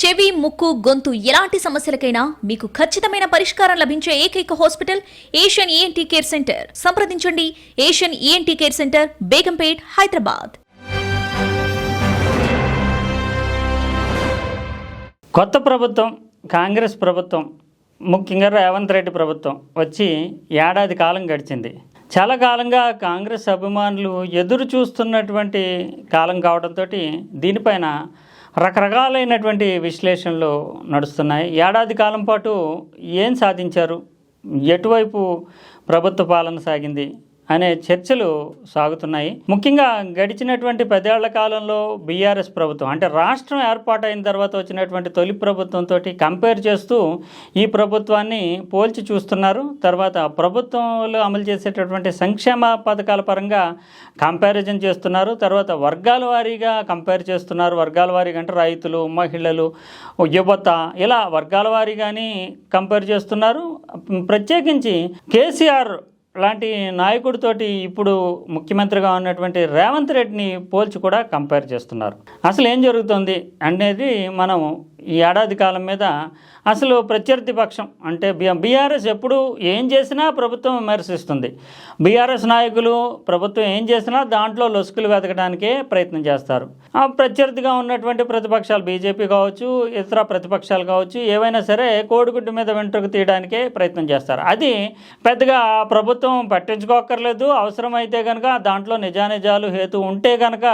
చెవి ముక్కు గొంతు ఎలాంటి సమస్యలకైనా మీకు ఖచ్చితమైన పరిష్కారం లభించే ఏకైక hospital Asian ENT care centre. సంప్రదించండి. Asian ENT care centre Begumpet Hyderabad. కొత్త ప్రభుత్వం కాంగ్రెస్ ప్రభుత్వం ముఖ్యంగా రేవంత్ రెడ్డి ప్రభుత్వం వచ్చి ఏడాది కాలం గడిచింది. చాలా కాలంగా కాంగ్రెస్ అభిమానులు ఎదురు చూస్తున్నటువంటి కాలం కావడంతో దీనిపైన రకరకాలైనటువంటి విశ్లేషణలు నడుస్తున్నాయి. ఏడాది కాలం పాటు ఏం సాధించారు? ఎటువైపు ప్రభుత్వ పాలన సాగింది? అనే చర్చలు సాగుతున్నాయి. ముఖ్యంగా గడిచినటువంటి పదేళ్ళ కాలంలో బీఆర్ఎస్ ప్రభుత్వం అంటే రాష్ట్రం ఏర్పాటైన తర్వాత వచ్చినటువంటి తొలి ప్రభుత్వంతో కంపేర్ చేస్తూ ఈ ప్రభుత్వాన్ని పోల్చి చూస్తున్నారు. తర్వాత ప్రభుత్వంలో అమలు చేసేటటువంటి సంక్షేమ పథకాల పరంగా కంపారిజన్ చేస్తున్నారు. తర్వాత వర్గాల వారీగా కంపేర్ చేస్తున్నారు. వర్గాల వారీగా అంటే రైతులు మహిళలు యువత ఇలా వర్గాల వారీగాని కంపేర్ చేస్తున్నారు. ప్రత్యేకించి కేసీఆర్ లాంటి నాయకుడితోటి ఇప్పుడు ముఖ్యమంత్రిగా ఉన్నటువంటి రేవంత్ రెడ్డిని పోల్చి కూడా కంపేర్ చేస్తున్నారు. అసలు ఏం జరుగుతుంది అనేది మనం ఈ ఏడాది కాలం మీద అసలు ప్రత్యర్థి పక్షం అంటే బీఆర్ఎస్ ఎప్పుడు ఏం చేసినా ప్రభుత్వం విమర్శిస్తుంది. బీఆర్ఎస్ నాయకులు ప్రభుత్వం ఏం చేసినా దాంట్లో లొసుకులు వెతకడానికే ప్రయత్నం చేస్తారు. ఆ ప్రత్యర్థిగా ఉన్నటువంటి ప్రతిపక్షాలు బీజేపీ కావచ్చు ఇతర ప్రతిపక్షాలు కావచ్చు ఏవైనా సరే కోడిగుడ్డు మీద వెంట్రుకు తీయడానికే ప్రయత్నం చేస్తారు. అది పెద్దగా ప్రభుత్వం పట్టించుకోక్కర్లేదు. అవసరమైతే కనుక దాంట్లో నిజానిజాలు హేతు ఉంటే కనుక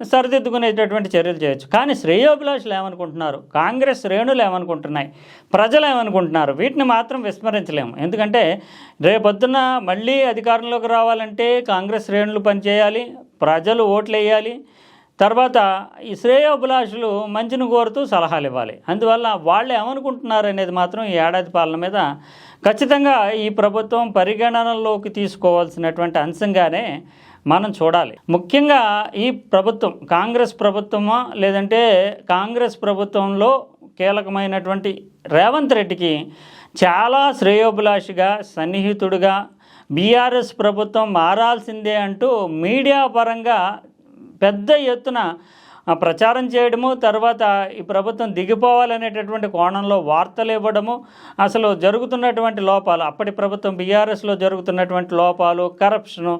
సరిదిద్దుకునేటటువంటి చర్యలు చేయొచ్చు. కానీ శ్రేయోభిలాషులు ఏమనుకుంటున్నారు? కాంగ్రెస్ శ్రేణులు ఏమనుకుంటున్నాయి? ప్రజలు ఏమనుకుంటున్నారు? వీటిని మాత్రం విస్మరించలేము. ఎందుకంటే రేపొద్దున మళ్ళీ అధికారంలోకి రావాలంటే కాంగ్రెస్ శ్రేణులు పనిచేయాలి ప్రజలు ఓట్లు వేయాలి తర్వాత ఈ శ్రేయోభిలాషులు మంచిని కోరుతూ సలహాలు ఇవ్వాలి అందువల్ల వాళ్ళు ఏమనుకుంటున్నారు అనేది మాత్రం ఈ ఏడాది పాలన మీద ఖచ్చితంగా ఈ ప్రభుత్వం పరిగణనలోకి తీసుకోవాల్సినటువంటి అంశంగానే మనం చూడాలి. ముఖ్యంగా ఈ ప్రభుత్వం కాంగ్రెస్ ప్రభుత్వమా లేదంటే కాంగ్రెస్ ప్రభుత్వంలో కీలకమైనటువంటి రేవంత్ రెడ్డికి చాలా శ్రేయోభిలాషిగా సన్నిహితుడుగా బీఆర్ఎస్ ప్రభుత్వం మారాల్సిందే అంటూ మీడియా పరంగా పెద్ద ఎత్తున ప్రచారం చేయడము తర్వాత ఈ ప్రభుత్వం దిగిపోవాలనేటటువంటి కోణంలో వార్తలు ఇవ్వడము అసలు జరుగుతున్నటువంటి లోపాలు అప్పటి ప్రభుత్వం బీఆర్ఎస్లో జరుగుతున్నటువంటి లోపాలు కరప్షను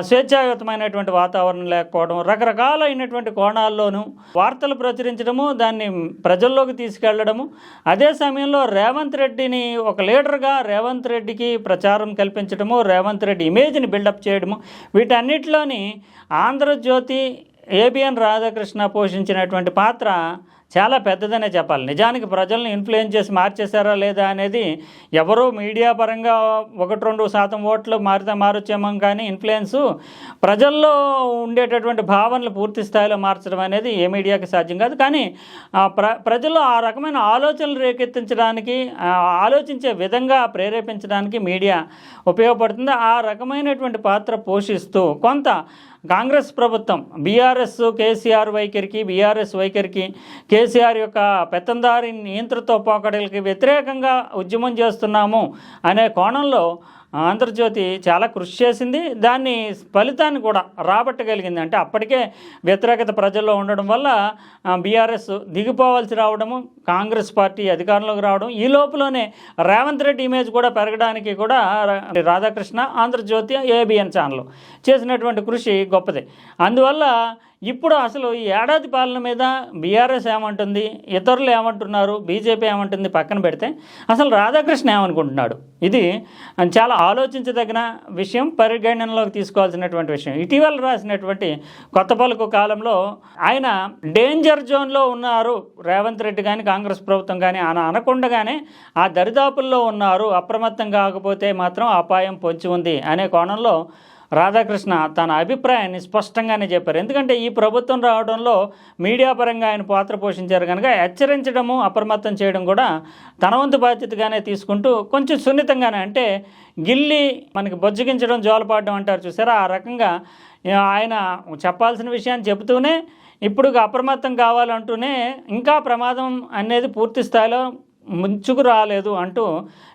స్వేచ్ఛాయుతమైనటువంటి వాతావరణం లేకపోవడం రకరకాలైనటువంటి కోణాల్లోనూ వార్తలు ప్రచురించడము దాన్ని ప్రజల్లోకి తీసుకెళ్ళడము. అదే సమయంలో రేవంత్ రెడ్డిని ఒక లీడర్గా రేవంత్ రెడ్డికి ప్రచారం కల్పించడము రేవంత్ రెడ్డి ఇమేజ్ని బిల్డప్ చేయడము వీటన్నిటిలోని ఆంధ్రజ్యోతి ఏబిఎన్ రాధాకృష్ణ పోషించినటువంటి పాత్ర చాలా పెద్దదనే చెప్పాలి. నిజానికి ప్రజల్ని ఇన్ఫ్లుయెన్స్ చేసి మార్చేశారా లేదా అనేది ఎవరో మీడియా పరంగా ఒకటి రెండు శాతం ఓట్లు మారితే మారొచ్చేమో కానీ ఇన్ఫ్లుయెన్స్ ప్రజల్లో ఉండేటటువంటి భావనలు పూర్తి స్థాయిలో మార్చడం అనేది ఏ మీడియాకి సాధ్యం కాదు. కానీ ఆ ప్ర ప్రజల్లో ఆ రకమైన ఆలోచనలు రేకెత్తించడానికి ఆలోచించే విధంగా ప్రేరేపించడానికి మీడియా ఉపయోగపడుతుంది. ఆ రకమైనటువంటి పాత్ర పోషిస్తూ కొంత కాంగ్రెస్ ప్రభుత్వం బీఆర్ఎస్ కేసీఆర్ వైఖరికి బీఆర్ఎస్ వైఖరికి కేసీఆర్ యొక్క పెత్తందారి నియంతృత్వ పోకడలకి వ్యతిరేకంగా ఉద్యమం చేస్తున్నాము అనే కోణంలో ఆంధ్రజ్యోతి చాలా కృషి చేసింది. దాన్ని ఫలితాన్ని కూడా రాబట్టగలిగింది. అంటే అప్పటికే వ్యతిరేకత ప్రజల్లో ఉండడం వల్ల బీఆర్ఎస్ దిగిపోవాల్సి రావడము కాంగ్రెస్ పార్టీ అధికారంలోకి రావడం ఈ లోపలనే రేవంత్ రెడ్డి ఇమేజ్ కూడా పెరగడానికి కూడా రాధాకృష్ణ ఆంధ్రజ్యోతి ఏబిఎన్ ఛానల్ చేసినటువంటి కృషి గొప్పదే. అందువల్ల ఇప్పుడు అసలు ఈ ఏడాది పాలన మీద బీఆర్ఎస్ ఏమంటుంది? ఇతరులు ఏమంటున్నారు? బీజేపీ ఏమంటుంది? పక్కన పెడితే అసలు రాధాకృష్ణ ఏమనుకుంటున్నాడు? ఇది చాలా ఆలోచించదగిన విషయం పరిగణనలోకి తీసుకోవాల్సినటువంటి విషయం. ఇటీవల రాసినటువంటి కొత్త పలుకు కాలంలో ఆయన డేంజర్ జోన్లో ఉన్నారు. రేవంత్ రెడ్డి కానీ కాంగ్రెస్ ప్రభుత్వం కానీ ఆయన అనకుండగానే ఆ దరిదాపుల్లో ఉన్నారు. అప్రమత్తం కాకపోతే మాత్రం అపాయం పొంచి ఉంది అనే కోణంలో రాధాకృష్ణ తన అభిప్రాయాన్ని స్పష్టంగానే చెప్పారు. ఎందుకంటే ఈ ప్రభుత్వం రావడంలో మీడియా పరంగా ఆయన పాత్ర పోషించారు కనుక హెచ్చరించడము అప్రమత్తం చేయడం కూడా తన వంతు బాధ్యతగానే తీసుకుంటూ కొంచెం సున్నితంగానే అంటే గిల్లి మనకి బొజ్జగించడం జోలపాడడం అంటారు చూసారా? ఆ రకంగా ఆయన చెప్పాల్సిన విషయాన్ని చెబుతూనే ఇప్పుడు అప్రమత్తం కావాలంటూనే ఇంకా ప్రమాదం అనేది పూర్తి స్థాయిలో ముంచుకు రాలేదు అంటూ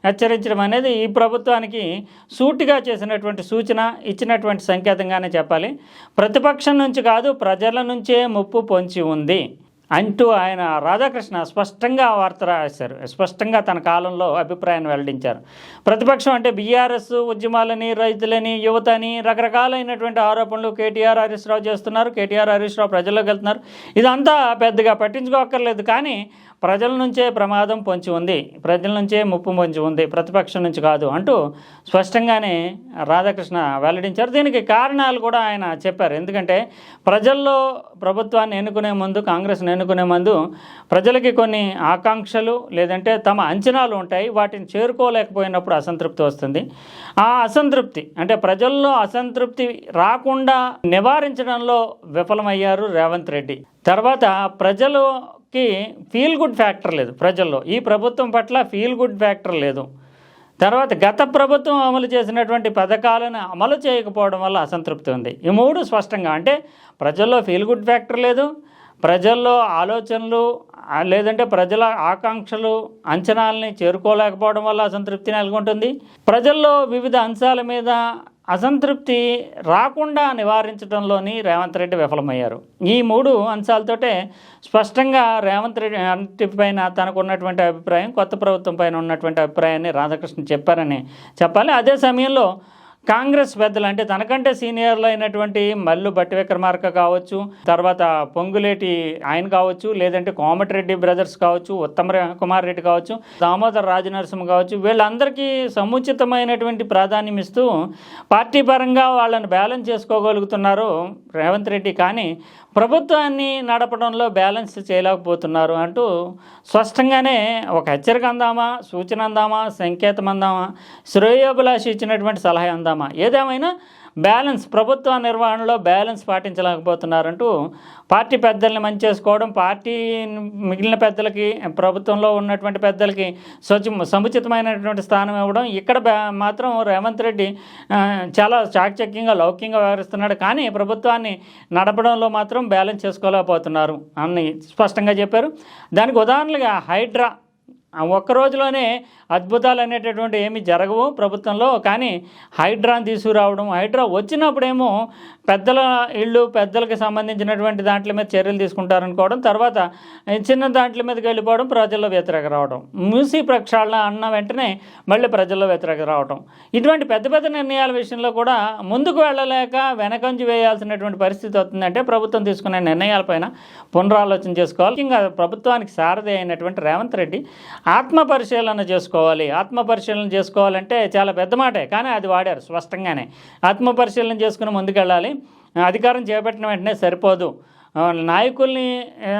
హెచ్చరించడం అనేది ఈ ప్రభుత్వానికి సూటిగా చేసినటువంటి సూచన ఇచ్చినటువంటి సంకేతంగానే చెప్పాలి. ప్రతిపక్షం నుంచి కాదు ప్రజల నుంచే ముప్పు పొంచి ఉంది అంటూ ఆయన రాధాకృష్ణ స్పష్టంగా వార్త రాశారు. స్పష్టంగా తన కాలంలో అభిప్రాయాన్ని వెల్లడించారు. ప్రతిపక్షం అంటే బీఆర్ఎస్ ఉద్యమాలని రైతులని యువతని రకరకాలైనటువంటి ఆరోపణలు కేటీఆర్ హరీష్ రావు చేస్తున్నారు. కేటీఆర్ హరీష్ రావు ప్రజల్లోకి వెళ్తున్నారు. ఇదంతా పెద్దగా పట్టించుకోక్కర్లేదు. కానీ ప్రజల నుంచే ప్రమాదం పొంచి ఉంది ప్రజల నుంచే ముప్పు పొంచి ఉంది ప్రతిపక్షం నుంచి కాదు అంటూ స్పష్టంగానే రాధాకృష్ణ వెల్లడించారు. దీనికి కారణాలు కూడా ఆయన చెప్పారు. ఎందుకంటే ప్రజల్లో ప్రభుత్వాన్ని ఎన్నుకునే ముందు కాంగ్రెస్ని ఎన్నుకునే ముందు ప్రజలకి కొన్ని ఆకాంక్షలు లేదంటే తమ అంచనాలు ఉంటాయి. వాటిని చేరుకోలేకపోయినప్పుడు అసంతృప్తి వస్తుంది. ఆ అసంతృప్తి అంటే ప్రజల్లో అసంతృప్తి రాకుండా నివారించడంలో విఫలమయ్యారు రేవంత్ రెడ్డి. తర్వాత ప్రజలు కి ఫీల్ గుడ్ ఫ్యాక్టర్ లేదు ప్రజల్లో. ఈ ప్రభుత్వం పట్ల ఫీల్ గుడ్ ఫ్యాక్టర్ లేదు. తర్వాత గత ప్రభుత్వం అమలు చేసినటువంటి పథకాలను అమలు చేయకపోవడం వల్ల అసంతృప్తి ఉంది. ఈ మూడు స్పష్టంగా అంటే ప్రజల్లో ఫీల్ గుడ్ ఫ్యాక్టర్ లేదు ప్రజల్లో ఆలోచనలు లేదంటే ప్రజల ఆకాంక్షలు అంచనాలని చేరుకోలేకపోవడం వల్ల అసంతృప్తి నెలకొంటుంది. ప్రజల్లో వివిధ అంశాల మీద అసంతృప్తి రాకుండా నివారించడంలోని రేవంత్ రెడ్డి విఫలమయ్యారు. ఈ మూడు అంశాలతోటే స్పష్టంగా రేవంత్ రెడ్డి పైన తనకు ఉన్నటువంటి అభిప్రాయం కొత్త ప్రభుత్వం పైన ఉన్నటువంటి అభిప్రాయాన్ని రాధాకృష్ణ చెప్పారని చెప్పాలి. అదే సమయంలో కాంగ్రెస్ పెద్దలు అంటే తనకంటే సీనియర్లు అయినటువంటి మల్లు బట్టి విక్రమార్క కావచ్చు తర్వాత పొంగులేటి ఆయన కావచ్చు లేదంటే కోమటిరెడ్డి బ్రదర్స్ కావచ్చు ఉత్తమ కుమార్ రెడ్డి కావచ్చు దామోదర్ రాజనరసింహ కావచ్చు వీళ్ళందరికీ సముచితమైనటువంటి ప్రాధాన్యం ఇస్తూ పార్టీ పరంగా వాళ్ళని బ్యాలెన్స్ చేసుకోగలుగుతున్నారు రేవంత్ రెడ్డి. కానీ ప్రభుత్వాన్ని నడపడంలో బ్యాలెన్స్ చేయలేకపోతున్నారు అంటూ స్పష్టంగానే ఒక హెచ్చరిక అందామా సూచన అందామా సంకేతం అందామా శ్రేయోభిలాషి ఇచ్చినటువంటి సలహా అందామా? ఏదేమైనా బ్యాలెన్స్ ప్రభుత్వ నిర్వహణలో బ్యాలెన్స్ పాటించలేకపోతున్నారంటూ పార్టీ పెద్దల్ని మంచి చేసుకోవడం పార్టీ మిగిలిన పెద్దలకి ప్రభుత్వంలో ఉన్నటువంటి పెద్దలకి స్వచ్ఛ సముచితమైనటువంటి స్థానం ఇవ్వడం ఇక్కడ బ్యా- మాత్రం రేవంత్ రెడ్డి చాలా చాకచక్యంగా లౌక్యంగా వ్యవహరిస్తున్నాడు. కానీ ప్రభుత్వాన్ని నడపడంలో మాత్రం బ్యాలెన్స్ చేసుకోలేకపోతున్నారు అని స్పష్టంగా చెప్పారు. దానికి ఉదాహరణలుగా హైడ్రా ఒక్క రోజులోనే అద్భుతాలు అనేటటువంటి ఏమి జరగవు ప్రభుత్వంలో కానీ హైడ్రాని తీసుకురావడం హైడ్రా వచ్చినప్పుడేమో పెద్దల ఇళ్ళు పెద్దలకు సంబంధించినటువంటి దాంట్ల మీద చర్యలు తీసుకుంటారనుకోవడం తర్వాత చిన్న దాంట్ల మీదకి వెళ్ళిపోవడం ప్రజల్లో వ్యతిరేక రావడం. మూసి ప్రక్షాళన అన్న వెంటనే మళ్ళీ ప్రజల్లో వ్యతిరేక రావడం ఇటువంటి పెద్ద పెద్ద నిర్ణయాల విషయంలో కూడా ముందుకు వెళ్ళలేక వెనకంజి వేయాల్సినటువంటి పరిస్థితి వస్తుందంటే ప్రభుత్వం తీసుకునే నిర్ణయాలపైన పునరాలోచన చేసుకోవాలి. ఇంకా ప్రభుత్వానికి సారథి అయినటువంటి రేవంత్ రెడ్డి ఆత్మ పరిశీలన చేసుకోవాలి. ఆత్మ పరిశీలన చేసుకోవాలంటే చాలా పెద్ద మాటే కానీ అది వాడారు స్పష్టంగానే. ఆత్మ పరిశీలన చేసుకుని ముందుకెళ్ళాలి. అధికారం చేపట్టిన వెంటనే సరిపోదు. నాయకుల్ని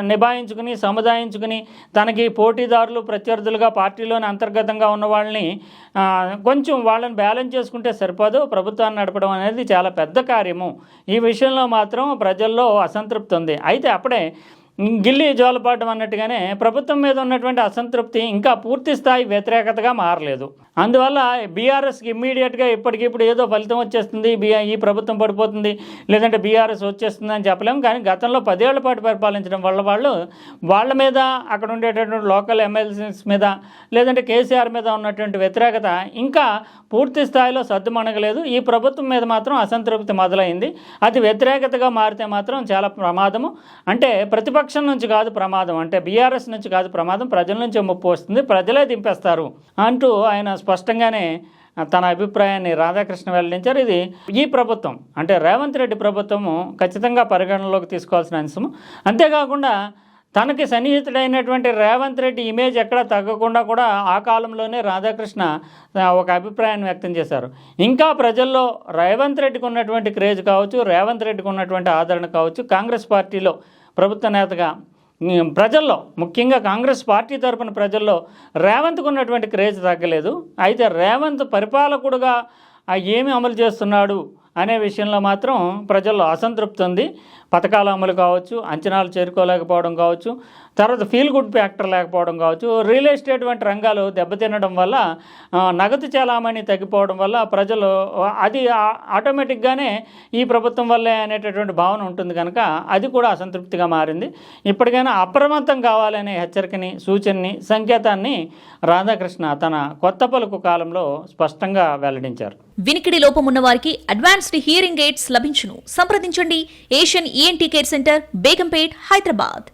నిభాయించుకుని సముదాయించుకుని తనకి పోటీదారులు ప్రత్యర్థులుగా పార్టీలోని అంతర్గతంగా ఉన్న వాళ్ళని కొంచెం వాళ్ళని బ్యాలెన్స్ చేసుకుంటే సరిపోదు. ప్రభుత్వాన్ని నడపడం అనేది చాలా పెద్ద కార్యము. ఈ విషయంలో మాత్రం ప్రజల్లో అసంతృప్తి ఉంది. అయితే అప్పుడే గిల్లి జోలపాటం అన్నట్టుగానే ప్రభుత్వం మీద ఉన్నటువంటి అసంతృప్తి ఇంకా పూర్తి స్థాయి వ్యతిరేకతగా మారలేదు. అందువల్ల బీఆర్ఎస్కి ఇమ్మీడియట్గా ఇప్పటికిప్పుడు ఏదో ఫలితం వచ్చేస్తుంది బీ- ఈ ప్రభుత్వం పడిపోతుంది లేదంటే బీఆర్ఎస్ వచ్చేస్తుంది అని చెప్పలేము. కానీ గతంలో పదేళ్ళ పాటు పరిపాలించడం వల్ల వాళ్ళు వాళ్ళ మీద అక్కడ ఉండేటటువంటి లోకల్ ఎమ్మెల్సీస్ మీద లేదంటే కేసీఆర్ మీద ఉన్నటువంటి వ్యతిరేకత ఇంకా పూర్తి స్థాయిలో సర్దుమణగలేదు. ఈ ప్రభుత్వం మీద మాత్రం అసంతృప్తి మొదలైంది. అది వ్యతిరేకతగా మారితే మాత్రం చాలా ప్రమాదము. అంటే ప్రతిపక్ష నుంచి కాదు ప్రమాదం. అంటే బీఆర్ఎస్ నుంచి కాదు ప్రమాదం. ప్రజల నుంచి ముప్పు వస్తుంది. ప్రజలే దింపేస్తారు అంటూ ఆయన స్పష్టంగానే తన అభిప్రాయాన్ని రాధాకృష్ణ వెల్లడించారు. ఇది ఈ ప్రభుత్వం అంటే రేవంత్ రెడ్డి ప్రభుత్వము ఖచ్చితంగా పరిగణనలోకి తీసుకోవాల్సిన అంశము. అంతేకాకుండా తనకి సన్నిహితుడైనటువంటి రేవంత్ రెడ్డి ఇమేజ్ ఎక్కడ తగ్గకుండా కూడా ఆ కాలంలోనే రాధాకృష్ణ ఒక అభిప్రాయాన్ని వ్యక్తం చేశారు. ఇంకా ప్రజల్లో రేవంత్ రెడ్డికి ఉన్నటువంటి క్రేజ్ కావచ్చు రేవంత్ రెడ్డికి ఉన్నటువంటి ఆదరణ కావచ్చు కాంగ్రెస్ పార్టీలో ప్రభుత్వ నేతగా ప్రజల్లో ముఖ్యంగా కాంగ్రెస్ పార్టీ తరపున ప్రజల్లో రేవంత్కు ఉన్నటువంటి క్రేజ్ తగ్గలేదు. అయితే రేవంత్ పరిపాలకుడుగా ఏమి అమలు చేస్తున్నాడు అనే విషయంలో మాత్రం ప్రజల్లో అసంతృప్తి ఉంది. పథకాల అమలు కావచ్చు అంచనాలు చేరుకోలేకపోవడం కావచ్చు తర్వాత ఫీల్ గుడ్ ఫ్యాక్టర్ లేకపోవడం కావచ్చు రియల్ ఎస్టేట్ వంటి రంగాలు దెబ్బతినడం వల్ల నగదు చలామణి తగ్గిపోవడం వల్ల ప్రజలు అది ఆటోమేటిక్గానే ఈ ప్రభుత్వం వల్లే అనేటటువంటి భావన ఉంటుంది కనుక అది కూడా అసంతృప్తిగా మారింది. ఇప్పటికైనా అప్రమత్తం కావాలనే హెచ్చరికని సూచనని సంకేతాన్ని రాధాకృష్ణ తన కొత్త పలుకు కాలంలో స్పష్టంగా వెల్లడించారు. వినికిడి లోపం ఉన్న వారికి అడ్వాన్స్డ్ హియరింగ్ ఎయిడ్స్ లభించును. సంప్రదించండి. Asian ENT care centre Begumpet Hyderabad.